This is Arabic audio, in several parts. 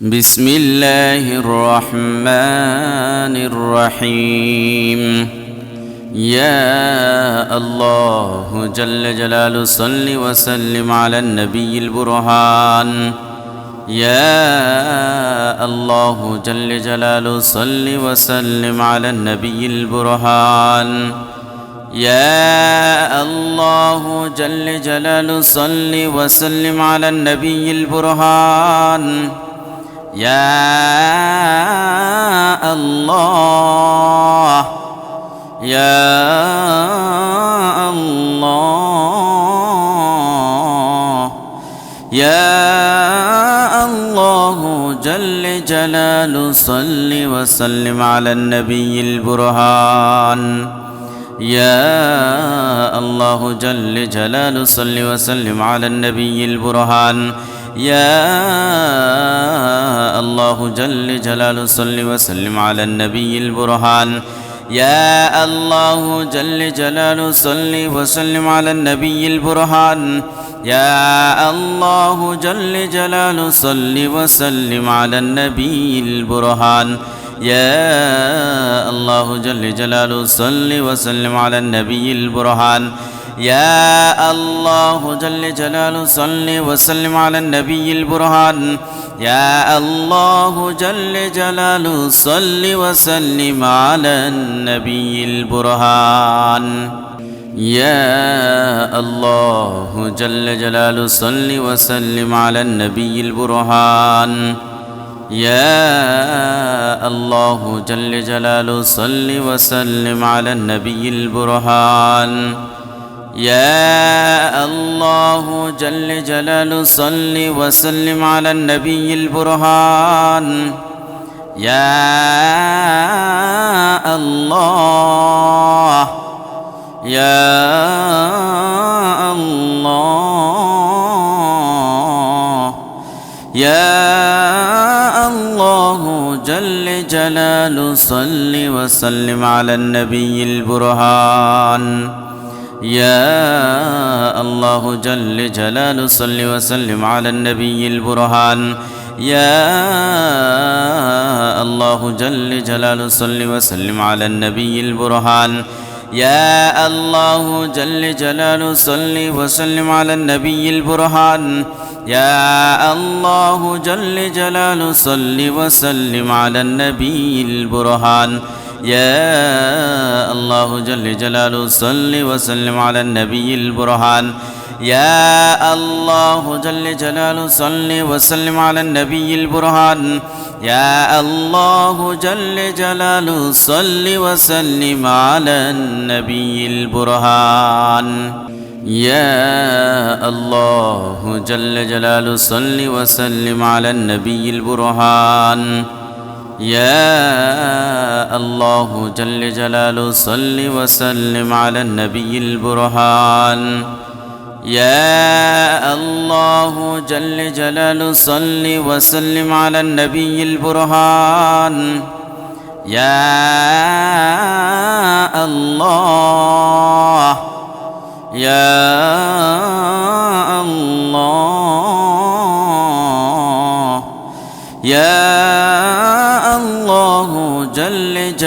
بسم الله الرحمن الرحيم. يا الله جل جلاله صل وسلم على النبي البرهان. يا الله جل جلاله صل وسلم على النبي البرهان. يا الله جل جلاله صل وسلم على النبي البرهان. يا الله يا الله يا الله جل جلاله صل وسلم على النبي البرهان. يا الله جل جلاله صل وسلم على النبي البرهان. يا الله جل جلاله صل وسلم على النبي البرهان. يا الله جل جلاله صل وسلم على النبي البرهان. يا الله جل جلاله صل وسلم على النبي البرهان. يا الله جل جلاله صل وسلم على النبي البرهان. يا الله جل جلاله صل وسلم على النبي البرهان. يا الله جل جلاله صل وسلم على النبي البرهان. يا الله جل جلاله صل وسلم على النبي البرهان. يا الله جل جلاله صل وسلم على النبي البرهان. يا الله جل جلاله صل وسلم على النبي البرهان. يا الله يا الله يا الله جل جلاله صل وسلم على النبي البرهان. يا الله جل جلاله صل وسلم على النبي البرهان. يا الله جل جلاله صل وسلم على النبي البرهان. يا الله جل جلاله صل وسلم على النبي البرهان. يا الله جل جلاله صل وسلم على النبي البرهان. يا الله جل جلاله صل وسلم على النبي البرهان. يا الله جل جلاله صل وسلم على النبي البرهان. يا الله جل جلاله صل وسلم على النبي البرهان. يا الله جل جلاله صل وسلم على النبي البرهان. يا الله جل جلاله صل وسلم على النبي البرهان. يا الله جل جلاله صل وسلم على النبي البرهان. يا الله يا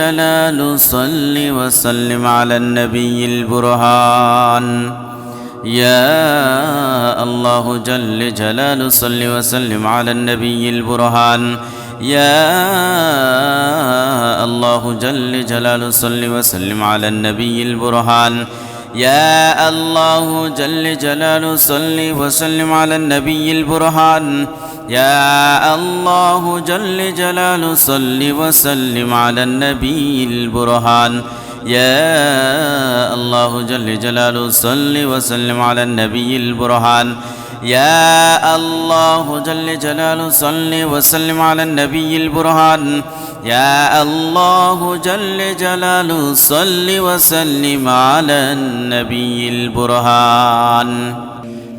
جل جلاله صل وسلم على النبي البرهان. يا الله جل جلاله صل وسلم على النبي البرهان. يا الله جل جلاله صل وسلم على النبي البرهان. يا الله جل جلاله صل وسلم على النبي البرهان. يا الله جل جلاله صل وسلم على النبي البرهان. يا الله جل جلاله صل وسلم على النبي البرهان. يا الله جل جلاله صل وسلم على النبي البرهان. يا الله جل جلاله صل وسلم على النبي البرهان.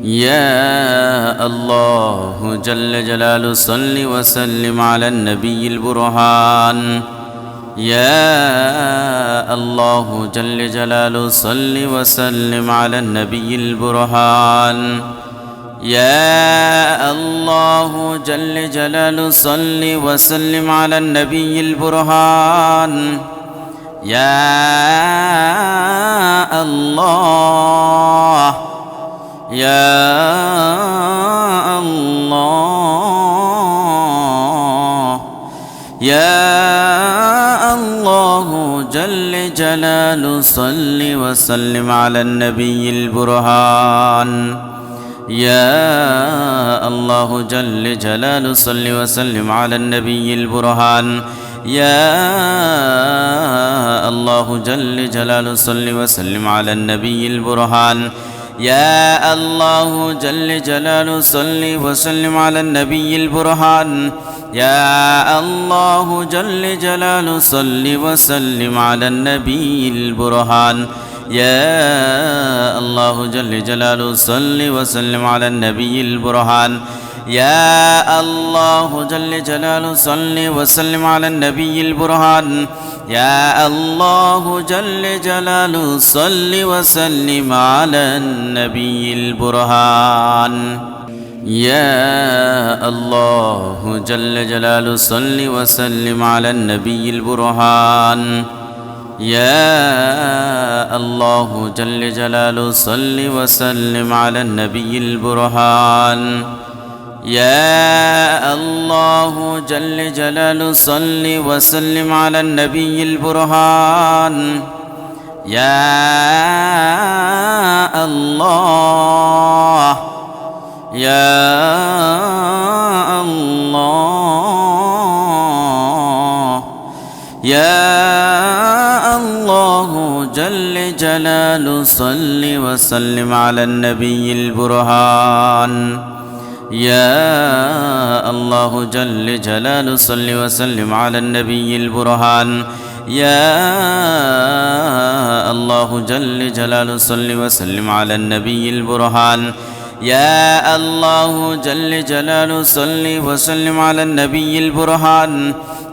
يا الله جل جلاله صل وسلم على النبي البرهان. يا الله جل جلاله صل وسلم على النبي البرهان. يا الله جل جلاله صل وسلم على النبي البرهان. يا الله يا الله يا الله جل جلاله صل وسلم على النبي البرهان. يا الله جل جلاله صل وسلم على النبي البرهان. يا الله جل جلاله صل وسلم على النبي البرهان. يا الله جل جلاله صل وسلم على النبي البرهان. يا الله جل جلاله صل وسلم على النبي البرهان. يا الله جل جلاله صل وسلم على النبي البرهان. يا الله جل جلاله صل وسلم على النبي البرهان. يا الله جل جلاله صل وسلم على النبي البرهان. يا الله جل جلاله صل وسلم على النبي البرهان. يا الله جل جلاله صل وسلم على النبي البرهان. يا الله جل جلاله صل وسلم على النبي البرهان. يا الله يا الله يا الله جل جلاله صل وسلم على النبي البرهان. يا الله جل جلاله صل وسلم على النبي البرهان. يا الله جل جلاله صل وسلم على النبي البرهان. يا الله جل جلاله صل وسلم على النبي البرهان.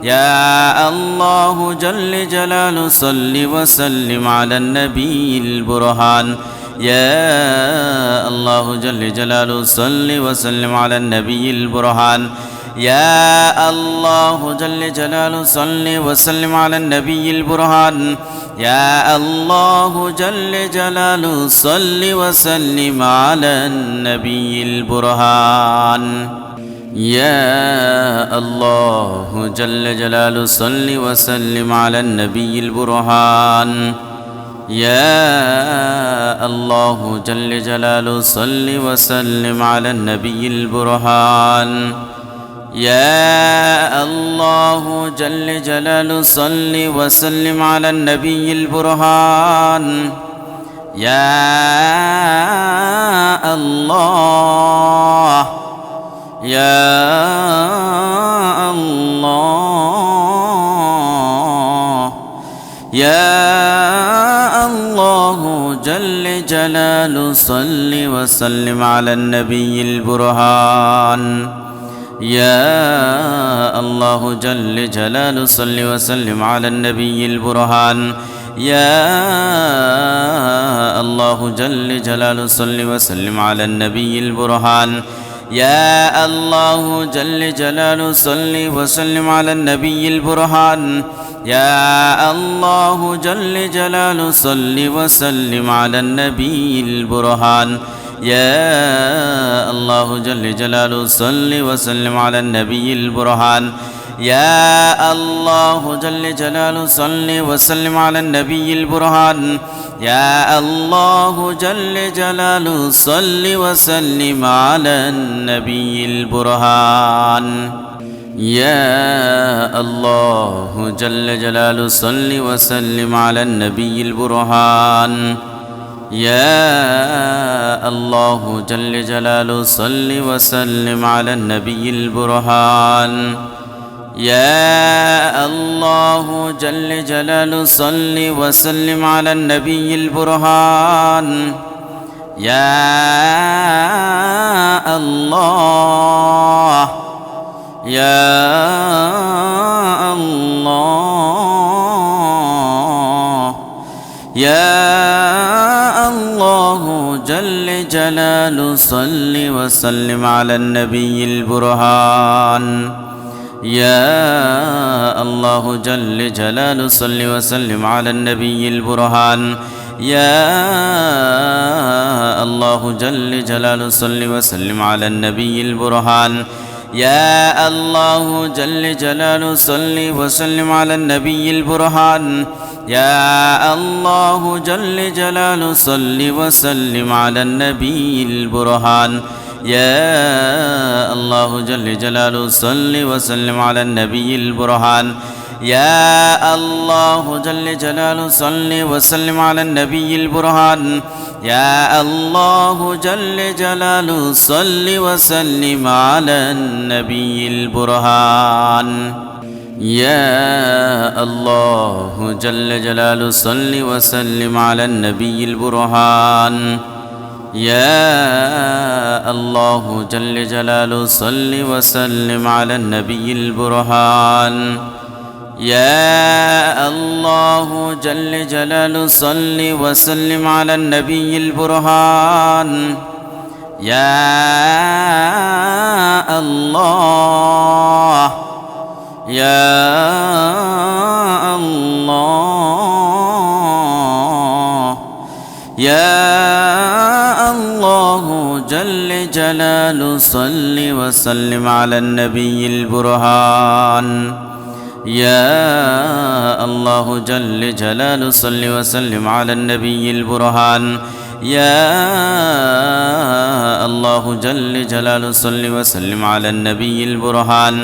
يا الله جل جلاله صل وسلم على النبي البرهان. يا الله جل جلاله صل وسلم على النبي البرهان. يا الله جل جلاله صل وسلم على النبي البرهان. يا الله جل جلاله صل وسلم على النبي البرهان. يا الله جل جلاله صل وسلم على النبي البرهان. يا الله جل جلاله صل وسلم على النبي البرهان. يا الله جل جلاله صل وسلم على النبي البرهان. يا الله يا الله يا الله جل جلاله صل وسلم على النبي البرهان. يا الله جل جلاله صل وسلم على النبي البرهان. يا الله جل جلاله صل وسلم على النبي البرهان. يا الله جل جلاله صل وسلم على النبي البرهان. يا الله جل جلاله صل وسلم على النبي البرهان. يا الله جل جلاله صل وسلم على النبي البرهان. يا الله جل جلاله صل وسلم على النبي البرهان. يا الله جل جلاله صل وسلم على النبي البرهان. يا الله جل جلاله صل وسلم على النبي البرهان. يا الله جل جلاله صل وسلم على النبي البرهان. يا الله جل جلاله صل وسلم على النبي البرهان. يا الله يا الله يا جل جلاله صل وسلم على النبي البرهان. يا الله جل جلاله صل وسلم على النبي البرهان. يا الله جل جلاله صل وسلم على النبي البرهان. يا الله جل جلاله صل وسلم على النبي البرهان. يا الله جل جلاله صل وسلم على النبي البرهان. يا الله جل جلاله صل وسلم على النبي البرهان. يا الله جل جلاله صل وسلم على النبي البرهان. يا الله جل جلاله صل وسلم على النبي البرهان. يا الله جل جلاله صل وسلم على النبي البرهان. يا الله جل جلاله صل وسلم على النبي البرهان. يا الله جل جلاله صل وسلم على النبي البرهان. يا الله يا الله يا الله جل جلاله صل وسلم على النبي البرهان. يا الله جل جلاله صل وسلم على النبي البرهان. يا الله جل جلاله صل وسلم على النبي البرهان.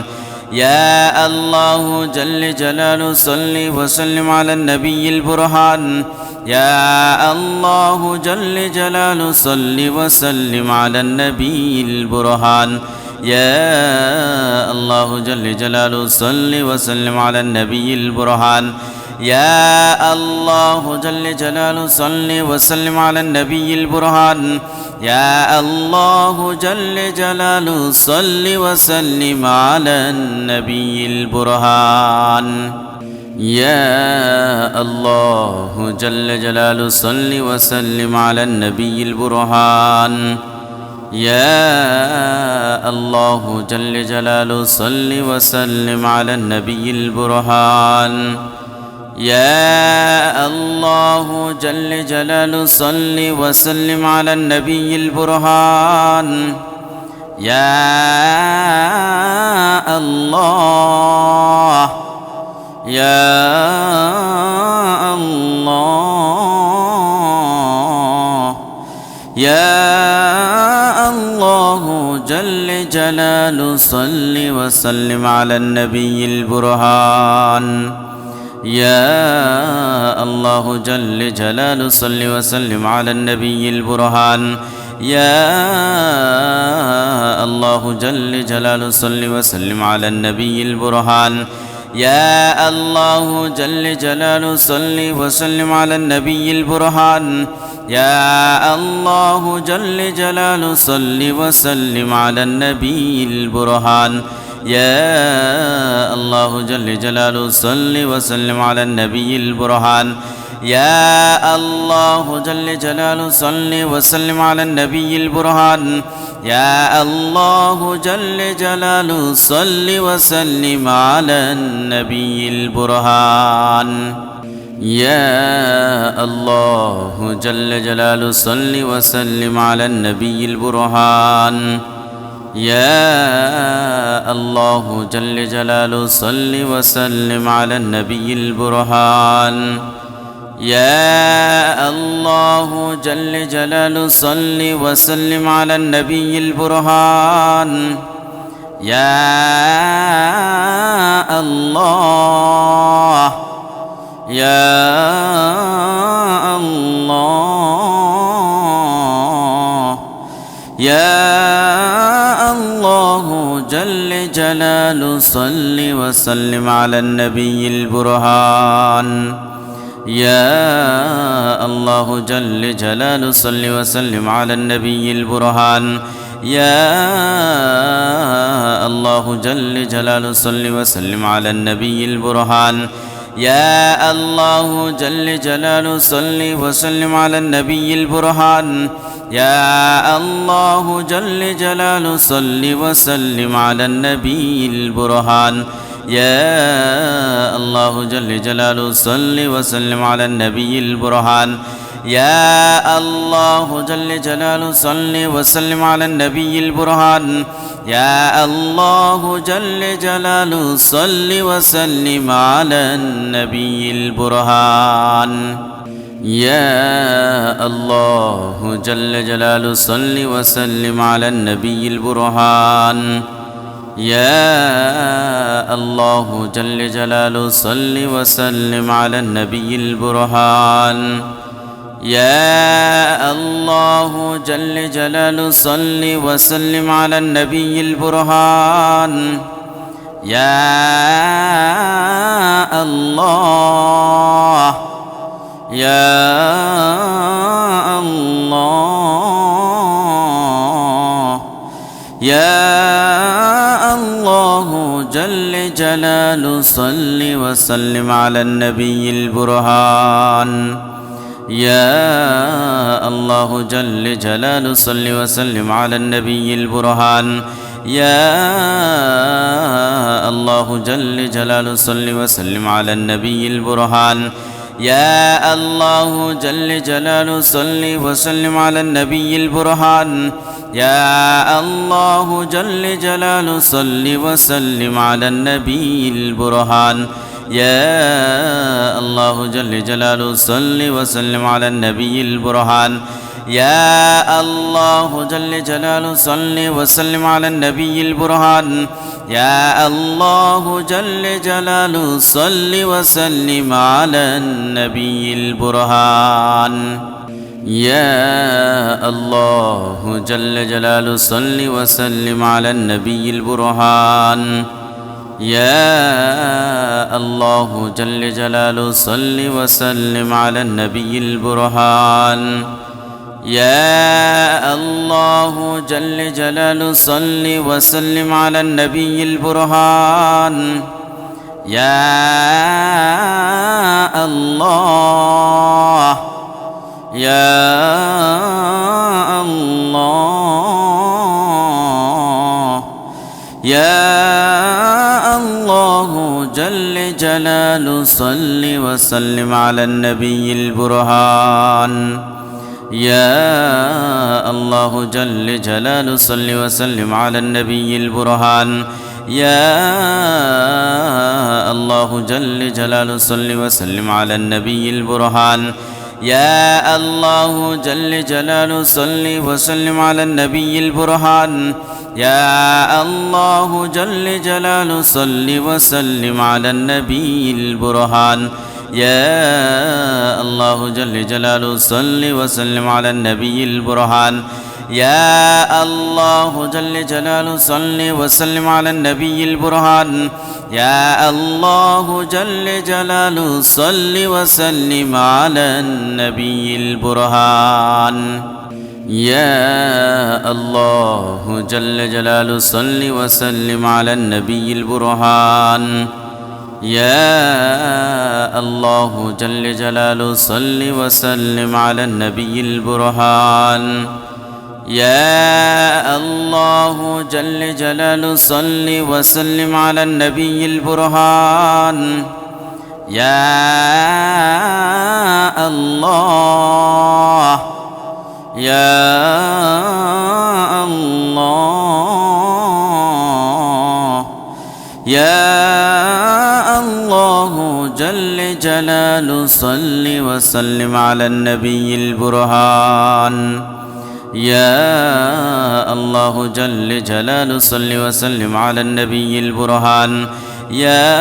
يا الله جل جلاله صل وسلم على النبي البرهان. يا الله جل جلاله صل وسلم على النبي البرهان. يا الله جل جلاله صل وسلم على النبي البرهان. يا الله جل جلاله صل وسلم على النبي البرهان. يا الله جل جلاله صل وسلم على النبي البرهان. يا الله جل جلاله صل وسلم على النبي البرهان. يا الله جل جلاله صل وسلم على النبي البرهان. يا الله جل جلاله صل وسلم على النبي البرهان. يا الله يا الله يا الله جل جلاله صل وسلم على النبي البرهان. يا الله جل جلاله صل وسلم على النبي البرهان. يا الله جل جلاله صل وسلم على النبي البرهان. يا الله جل جلاله صل وسلم على النبي البرهان. يا الله جل جلاله صل وسلم على النبي البرهان. يا الله جل جلاله صل وسلم على النبي البرهان. يا الله جل جلاله صل وسلم على النبي البرهان. يا الله جل جلاله صل وسلم على النبي البرهان. يا الله جل جلاله صل وسلم على النبي البرهان. يا الله جل جلاله صل وسلم على النبي البرهان. يا الله جل جلاله صل وسلم على النبي البرهان. يا الله يا الله يا الله جل جلاله صل وسلم على النبي البرهان. يا الله جل جلاله صل وسلم على النبي البرهان. يا الله جل جلاله صل وسلم على النبي البرهان. يا الله جل جلاله صل وسلم على النبي البرهان. يا الله جل جلاله صل وسلم على النبي البرهان. يا الله جل جلاله صل وسلم على النبي البرهان. يا الله جل جلاله صل وسلم على النبي البرهان. يا الله جل جلاله صل وسلم على النبي البرهان. يا الله جل جلاله صل وسلم على النبي البرهان. يا الله جل جلاله صل وسلم على النبي البرهان. يا الله جل جلاله صل وسلم على النبي البرهان. يا الله يا الله يا الله جل جلاله صل وسلم على النبي البرهان. يا الله جل جلاله صل وسلم على النبي البرهان. يا الله جل جلاله صل وسلم على النبي البرهان. يا الله جل جلاله صل وسلم على النبي البرهان. يا الله جل جلاله صل وسلم على النبي البرهان. يا الله جل جلاله صل وسلم على النبي البرهان. يا الله جل جلاله صل وسلم على النبي البرهان. يا الله جل جلاله صل وسلم على النبي البرهان. يا الله جل جلاله صل وسلم على النبي البرهان. يا الله جل جلاله صل وسلم على النبي البرهان. يا الله جل جلاله صل وسلم على النبي البرهان. يا الله يا الله يا جل جلاله صل وسلم على النبي البرهان. يا الله جل جلاله صل وسلم على النبي البرهان. يا الله جل جلاله صل وسلم على النبي البرهان. يا الله جل جلاله صل وسلم على النبي البرهان. يا الله جل جلاله صل وسلم على النبي البرهان. يا الله جل جلاله صل وسلم على النبي البرهان. يا الله جل جلاله صل وسلم على النبي البرهان. يا الله جل جلاله صل وسلم على النبي البرهان. يا الله جل جلاله صل وسلم على النبي البرهان. يا الله جل جلاله صل وسلم على النبي البرهان. يا الله جل جلاله صل وسلم على النبي البرهان. يا الله يا الله يا الله جل جلاله صل وسلم على النبي البرهان. يا الله جل جلاله صل وسلم على النبي البرهان. يا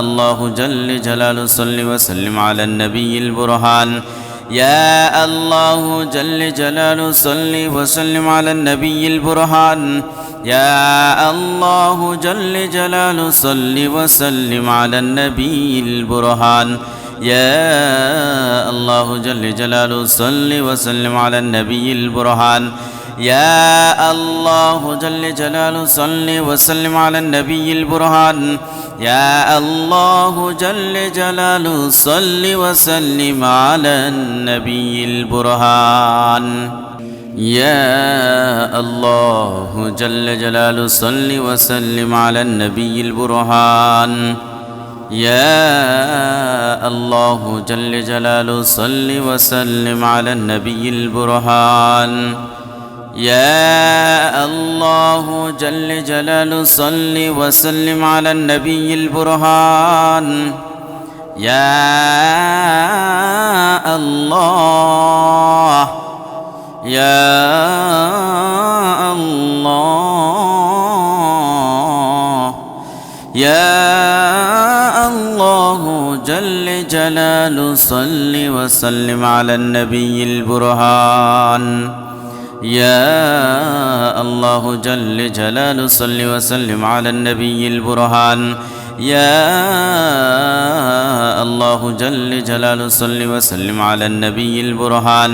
الله جل جلاله صل وسلم على النبي البرهان. يا الله جل جلاله صل وسلم على النبي البرهان. يا الله جل جلاله صل وسلم على النبي البرهان. يا الله جل جلاله صل وسلم على النبي البرهان. يا الله جل جلاله صل وسلم على النبي البرهان. يا الله جل جلاله صل وسلم على النبي البرهان. يا الله جل جلاله صل وسلم على النبي البرهان. يا الله جل جلاله صل وسلم على النبي البرهان. يا الله جل جلاله صل وسلم على النبي البرهان. يا الله يا الله يا الله جل جلاله صل وسلم على النبي البرهان. يا الله جل جلاله صل وسلم على النبي البرهان. يا الله جل جلاله صل وسلم على النبي البرهان.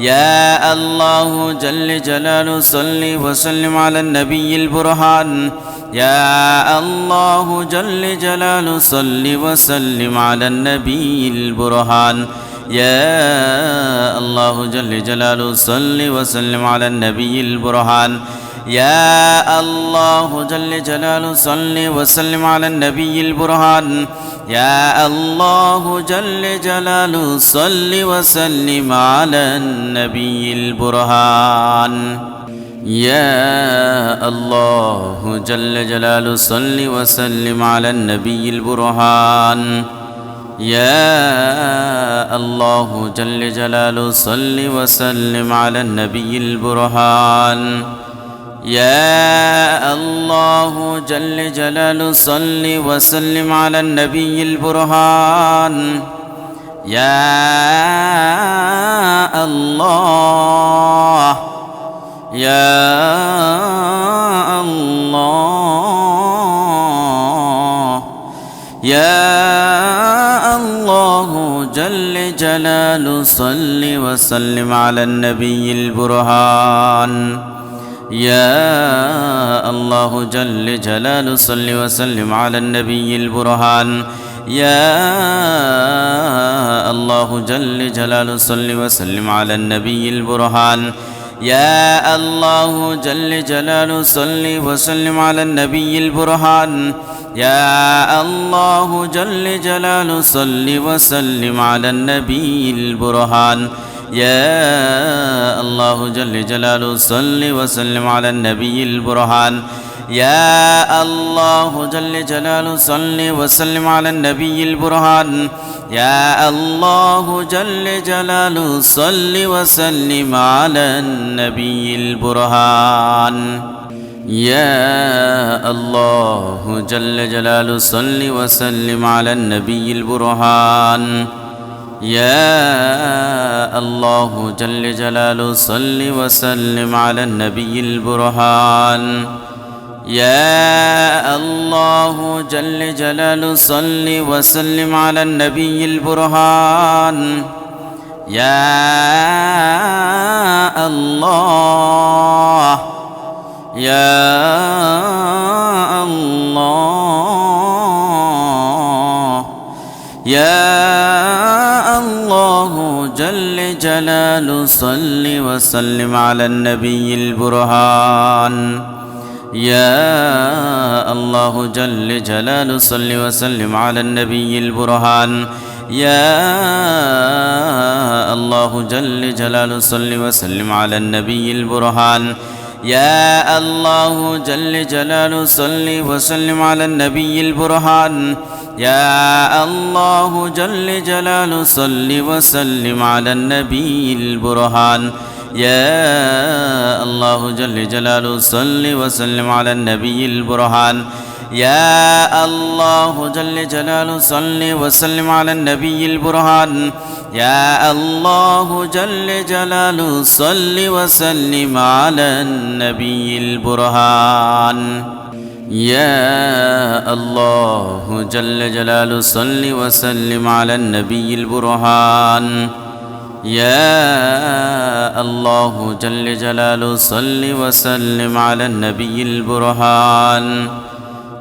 يا الله جل جلاله صل وسلم على النبي البرهان. يا الله جل جلاله صل وسلم على النبي البرهان. يا الله جل جلاله صل وسلم على النبي البرهان. يا الله جل جلاله صل وسلم على النبي البرهان. يا الله جل جلاله صل وسلم على النبي البرهان. يا الله جل جلاله صل وسلم على النبي البرهان. يا الله جل جلاله صل وسلم على النبي البرهان. يا الله جل جلاله صل وسلم على النبي البرهان. يا الله يا الله يا الله جل جلاله صل وسلم على النبي البرهان. يا الله جل جلاله صل وسلم على النبي البرهان. يا الله جل جلاله صل وسلم على النبي البرهان. يا الله جل جلاله صل وسلم على النبي البرهان. يا الله جل جلاله صل وسلم على النبي البرهان. يا الله جل جلاله صل وسلم على النبي البرهان. يا الله جل جلاله صل وسلم على النبي البرهان. يا الله جل جلاله صل وسلم على النبي البرهان. يا الله جل جلاله صل وسلم على النبي البرهان. يا الله جل جلاله صل وسلم على النبي البرهان. يا الله جل جلاله صل وسلم على النبي البرهان. يا الله يا الله يا الله جل جلاله صل وسلم على النبي البرهان. يا الله جل جلاله صل وسلم على النبي البرهان. يا الله جل جلاله صل وسلم على النبي البرهان. يا الله جل جلاله صل وسلم على النبي البرهان. يا الله جل جلاله صل وسلم على النبي البرهان. يا الله جل جلاله صل وسلم على النبي البرهان. يا الله جل جلاله صل وسلم على النبي البرهان. يا الله جل جلاله صل وسلم على النبي البرهان. يا الله جل جلاله صل وسلم على النبي البرهان. يا الله جل جلاله صل وسلم على النبي البرهان.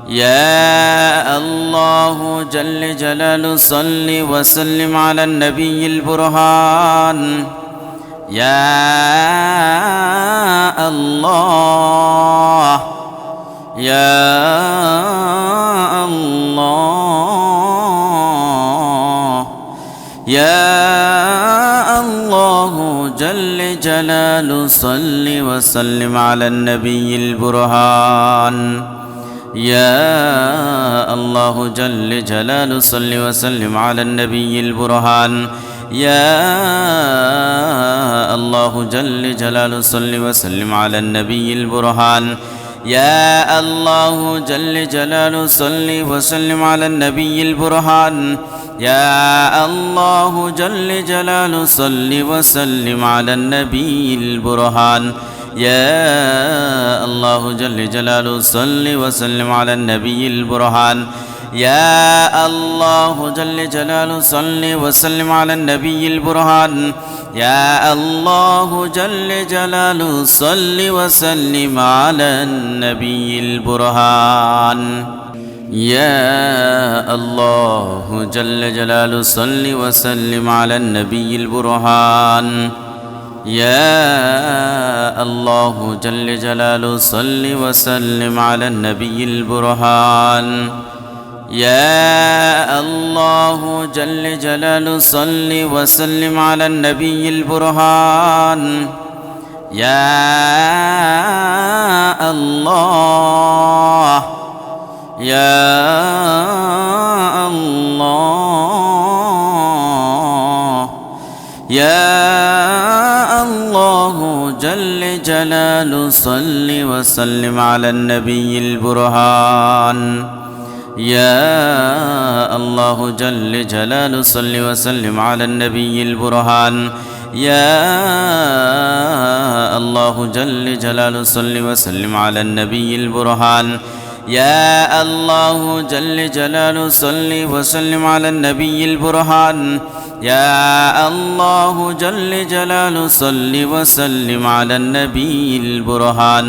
يا الله جل جلاله صل وسلم على النبي البرهان. يا الله يا الله يا الله جل جلاله صل وسلم على النبي البرهان. يا الله جل جلاله صل وسلم على النبي البرهان. يا الله جل جلاله صل وسلم على النبي البرهان. يا الله جل جلاله صل وسلم على النبي البرهان. يا الله جل جلاله صل وسلم على النبي البرهان. يا الله جل جلاله صل وسلم على النبي البرهان. يا الله جل جلاله صل وسلم على النبي البرهان. يا الله جل جلاله صل وسلم على النبي البرهان. يا الله جل جلاله صل وسلم على النبي البرهان. يا الله جل جلاله صل وسلم على النبي البرهان. يا الله جل جلاله صل وسلم على النبي البرهان. يا الله يا الله يا الله جل جلاله صل وسلم على النبي البرهان. يا الله جل جلاله صل وسلم على النبي البرهان. يا الله جل جلاله صل وسلم على النبي البرهان. يا الله جل جلاله صل وسلم على النبي البرهان. يا الله جل جلاله صل وسلم على النبي البرهان.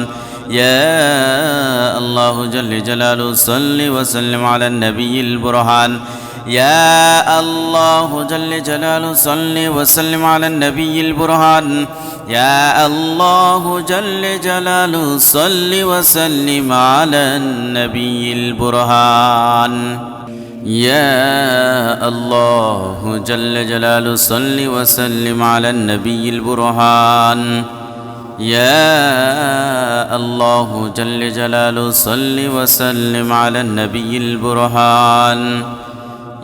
يا الله جل جلاله صل وسلم على النبي البرهان. يا الله جل جلاله صل وسلم على النبي البرهان. يا الله جل جلاله صل وسلم على النبي البرهان. يا الله جل جلاله صل وسلم على النبي البرهان. يا الله جل جلاله صل وسلم على النبي البرهان.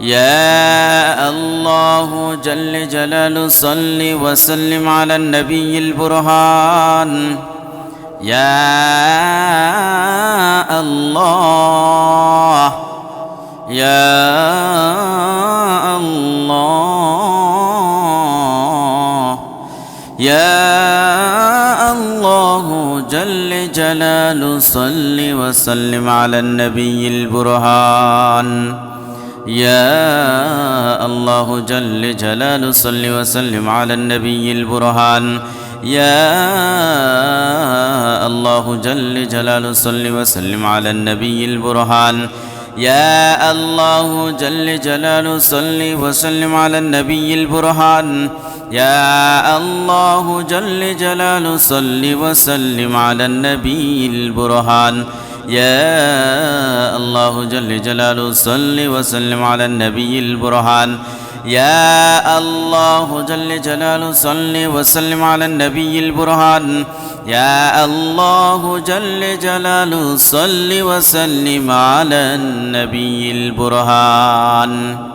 يا الله جل جلاله صل وسلم على النبي البرهان. يا الله يا الله يا الله جل جلاله صل وسلم على النبي البرهان. يا الله جل جلاله صل وسلم على النبي البرهان. يا الله جل جلاله صل وسلم على النبي البرهان. يا الله جل جلاله صل وسلم على النبي البرهان. يا الله جل جلاله صل وسلم على النبي البرهان. يا الله جل جلاله صل وسلم على النبي البرهان. يا الله جل جلاله صل وسلم على النبي البرهان. يا الله جل جلاله صل وسلم على النبي البرهان.